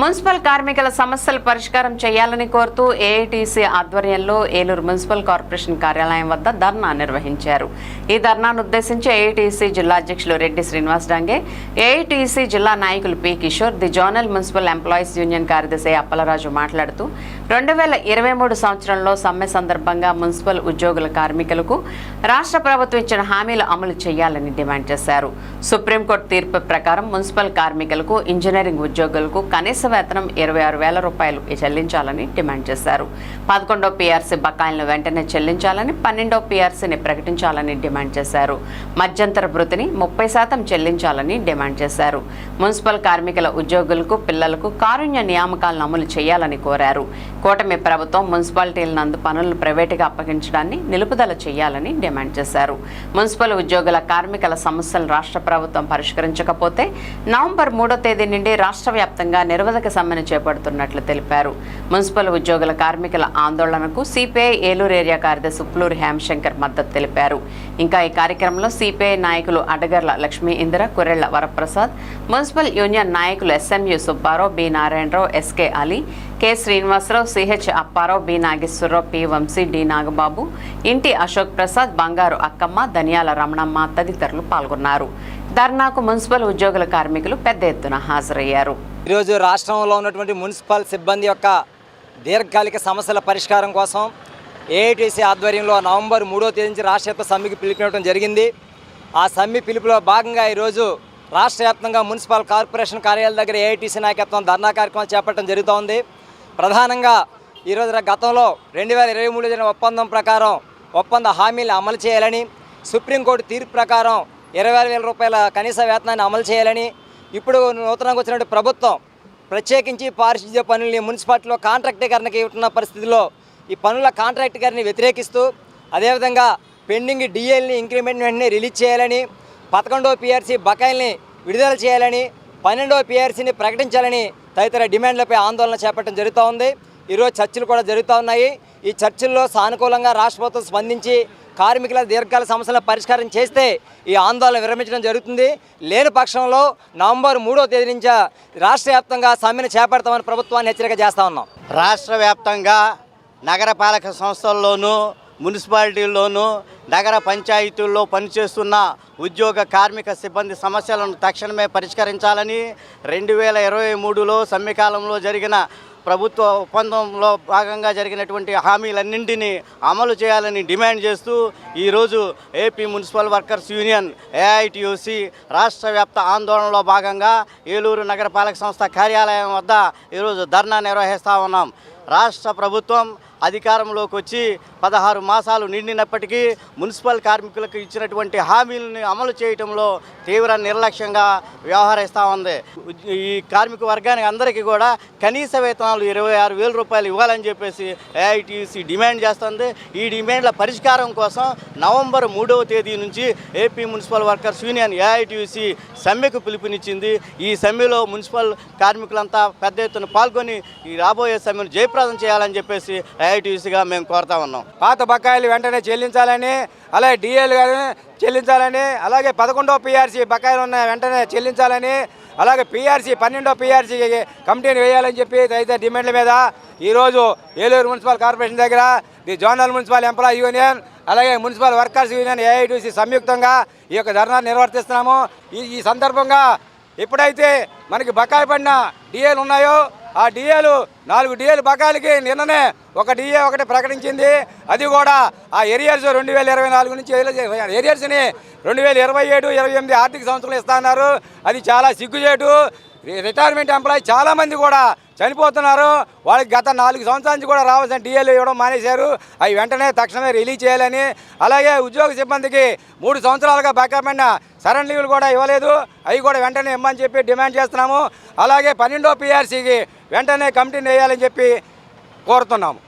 Municipal కార్మికుల సమస్యల పరిష్కారం చేయాలని కోరుతూ ఏఐటీసీ ఆధ్వర్యంలో ఏలూరు మున్సిపల్ కార్పొరేషన్ కార్యాలయం వద్ద ధర్నా నిర్వహించారు. ఈ ధర్నాను ఉద్దేశించి ఏఐటీసీ జిల్లా అధ్యక్షులు రెడ్డి శ్రీనివాస్ డాంగే ఏఐటీసీ జిల్లా నాయకులు P Kishore the zonal municipal employees union కార్యదర్శి అప్పలరాజు మాట్లాడుతూ రెండు వేల ఇరవై మూడు సంవత్సరంలో సమ్మె సందర్భంగా మున్సిపల్ ఉద్యోగుల కార్మికులకు రాష్ట్ర ప్రభుత్వం ఇచ్చిన హామీలు అమలు చేయాలని డిమాండ్ చేశారు. సుప్రీంకోర్టు తీర్పు ప్రకారం మున్సిపల్ కార్మికులకు ఇంజనీరింగ్ ఉద్యోగులకు కనీస వేతనం ఇరవై ఆరు వేల రూపాయలు చెల్లించాలని డిమాండ్ చేశారు. పదకొండో పీఆర్సీ బకాయిలను వెంటనే చెల్లించాలని పన్నెండో పీఆర్సీని ప్రకటించాలని డిమాండ్ చేశారు. మధ్యంతర భృతిని ముప్పై శాతం చెల్లించాలని డిమాండ్ చేశారు. మున్సిపల్ కార్మికుల ఉద్యోగులకు పిల్లలకు కారుణ్య నియామకాలను అమలు చేయాలని కోరారు. కూటమి ప్రభుత్వం మున్సిపాలిటీల నందు పనులను ప్రైవేటుగా అప్పగించడాన్ని నిలుపుదల చేయాలని డిమాండ్ చేశారు. మున్సిపల్ ఉద్యోగుల కార్మికుల సమస్యలను రాష్ట్ర ప్రభుత్వం పరిష్కరించకపోతే నవంబర్ మూడో తేదీ నుండి రాష్ట్ర వ్యాప్తంగా నిరవధిక సమ్మెను చేపడుతున్నట్లు తెలిపారు. మున్సిపల్ ఉద్యోగుల కార్మికుల ఆందోళనకు సిపిఐ ఏలూరు ఏరియా కార్యదర్శి ఉప్లూరి హేమశంకర్ మద్దతు తెలిపారు. ఇంకా ఈ కార్యక్రమంలో సిపిఐ నాయకులు అడగర్ల లక్ష్మీ ఇందిర కురెళ్ళ వరప్రసాద్ మున్సిపల్ యూనియన్ నాయకులు SMU Subbarao B Narayanarao SK Ali K Srinivasarao CH Apparao B Nageswararao P Vamsi D Nagababu ఇంటి అశోక్ ప్రసాద్ బంగారు అక్కమ్మ ధనియాల రమణమ్మ తదితరులు పాల్గొన్నారు. ధర్నాకు మున్సిపల్ ఉద్యోగుల కార్మికులు పెద్ద ఎత్తున హాజరయ్యారు. ఈరోజు రాష్ట్రంలో ఉన్నటువంటి మున్సిపల్ సిబ్బంది యొక్క దీర్ఘకాలిక సమస్యల పరిష్కారం కోసం ఏఐటీసీ ఆధ్వర్యంలో నవంబర్ మూడో తేదీ నుంచి రాష్ట్ర వ్యాప్త సమ్మెకి పిలుపునివ్వడం జరిగింది. ఆ సమ్మె పిలుపులో భాగంగా ఈరోజు రాష్ట్ర వ్యాప్తంగా మున్సిపల్ కార్పొరేషన్ కార్యాలయాల దగ్గర ఏఐటీసీ నాయకత్వం ధర్నా కార్యక్రమం చేపట్టడం జరుగుతోంది. ప్రధానంగా ఈరోజు గతంలో రెండు వేల ఇరవై మూడు జరిగిన ఒప్పందం ప్రకారం ఒప్పంద హామీలు అమలు చేయాలని సుప్రీంకోర్టు తీర్పు ప్రకారం ఇరవై ఆరు వేల రూపాయల కనీస వేతనాన్ని అమలు చేయాలని ఇప్పుడు నూతనంగా వచ్చినటువంటి ప్రభుత్వం ప్రత్యేకించి పారిశుద్ధ్య పనుల్ని మున్సిపాలిటీలో కాంట్రాక్టీకరణకి ఉంటున్న పరిస్థితిలో ఈ పనుల కాంట్రాక్టీకరణని వ్యతిరేకిస్తూ అదేవిధంగా పెండింగ్ డిఎల్ని ఇంక్రిమెంట్ వెంటనే రిలీజ్ చేయాలని పదకొండవ పిఆర్సీ బకాయిల్ని విడుదల చేయాలని పన్నెండవ పిఆర్సీని ప్రకటించాలని తదితర డిమాండ్లపై ఆందోళన చేపట్టడం జరుగుతూ ఉంది. ఈరోజు చర్చలు కూడా జరుగుతూ ఉన్నాయి. ఈ చర్చల్లో సానుకూలంగా రాష్ట్ర ప్రభుత్వం స్పందించి కార్మికుల దీర్ఘకాల సమస్యల పరిష్కారం చేస్తే ఈ ఆందోళన విరమించడం జరుగుతుంది. లేని పక్షంలో నవంబర్ మూడో తేదీ నుంచి రాష్ట్ర వ్యాప్తంగా సమ్మెను చేపడతామని ప్రభుత్వాన్ని హెచ్చరిక చేస్తా ఉన్నాం. రాష్ట్ర వ్యాప్తంగా నగరపాలక సంస్థల్లోనూ మున్సిపాలిటీల్లోనూ నగర పంచాయతీల్లో పనిచేస్తున్న ఉద్యోగ కార్మిక సిబ్బంది సమస్యలను తక్షణమే పరిష్కరించాలని రెండు వేల ఇరవై మూడులో సమ్మెకాలంలో జరిగిన ప్రభుత్వ ఒప్పందంలో భాగంగా జరిగినటువంటి హామీలన్నింటినీ అమలు చేయాలని డిమాండ్ చేస్తూ ఈరోజు AP municipal workers union AITUC రాష్ట్ర వ్యాప్త ఆందోళనలో భాగంగా ఏలూరు నగరపాలక సంస్థ కార్యాలయం వద్ద ఈరోజు ధర్నా నిర్వహిస్తూ ఉన్నాం. రాష్ట్ర ప్రభుత్వం అధికారంలోకి వచ్చి పదహారు మాసాలు నిండినప్పటికీ మున్సిపల్ కార్మికులకు ఇచ్చినటువంటి హామీలను అమలు చేయటంలో తీవ్ర నిర్లక్ష్యంగా వ్యవహరిస్తూ ఉంది. ఈ కార్మిక వర్గానికి అందరికీ కూడా కనీస వేతనాలు ఇరవై ఆరు వేల రూపాయలు ఇవ్వాలని చెప్పేసి ఏఐటీసీ డిమాండ్ చేస్తుంది. ఈ డిమాండ్ల పరిష్కారం కోసం నవంబర్ మూడవ తేదీ నుంచి AP municipal workers union AITC సమ్మెకు పిలుపునిచ్చింది. ఈ సమ్మెలో మున్సిపల్ కార్మికులంతా పెద్ద ఎత్తున పాల్గొని ఈ రాబోయే సమ్మెను జయప్రదం చేయాలని చెప్పేసి ఏఐటీసీగా మేము కోరుతా ఉన్నాం. పాత బకాయిలు వెంటనే చెల్లించాలని అలాగే డిఏలు కానీ చెల్లించాలని అలాగే పదకొండో పీఆర్సీ బకాయిలు ఉన్న వెంటనే చెల్లించాలని అలాగే పీఆర్సీ పన్నెండో పిఆర్సీ కమిటీని వేయాలని చెప్పి తదితర డిమాండ్ల మీద ఈరోజు ఏలూరు మున్సిపల్ కార్పొరేషన్ దగ్గర the zonal municipal employee union అలాగే మున్సిపల్ వర్కర్స్ యూనియన్ ఏఐటీసీ సంయుక్తంగా ఈ యొక్క ధర్నా నిర్వర్తిస్తున్నాము. ఈ ఈ సందర్భంగా ఎప్పుడైతే మనకి బకాయి పడిన డిఏలు ఉన్నాయో ఆ డిఏలు నాలుగు డిఏలు బకాయిలకి నిన్ననే ఒక డిఏ ఒకటి ప్రకటించింది. అది కూడా ఆ ఏరియర్స్ రెండు వేల ఇరవై నాలుగు నుంచి ఏరియర్స్ని రెండు వేల ఇరవై ఏడు ఇరవై ఎనిమిది ఆర్థిక సంవత్సరంలో ఇస్తున్నారు అది చాలా సిగ్గుచేటు. రిటైర్మెంట్ ఎంప్లాయీ చాలామంది కూడా చనిపోతున్నారు. వాళ్ళకి గత నాలుగు సంవత్సరాల నుంచి కూడా రావాల్సిన డిఏలు ఇవ్వడం మానేశారు. అవి వెంటనే తక్షణమే రిలీజ్ చేయాలని. అలాగే ఉద్యోగ సిబ్బందికి మూడు సంవత్సరాలుగా బకాపడిన సరెండ్ లీవ్లు కూడా ఇవ్వలేదు. అవి కూడా వెంటనే ఇమ్మని చెప్పి డిమాండ్ చేస్తున్నాము. అలాగే పన్నెండో పిఆర్సీకి వెంటనే కమిటీని వేయాలని చెప్పి కోరుతున్నాము.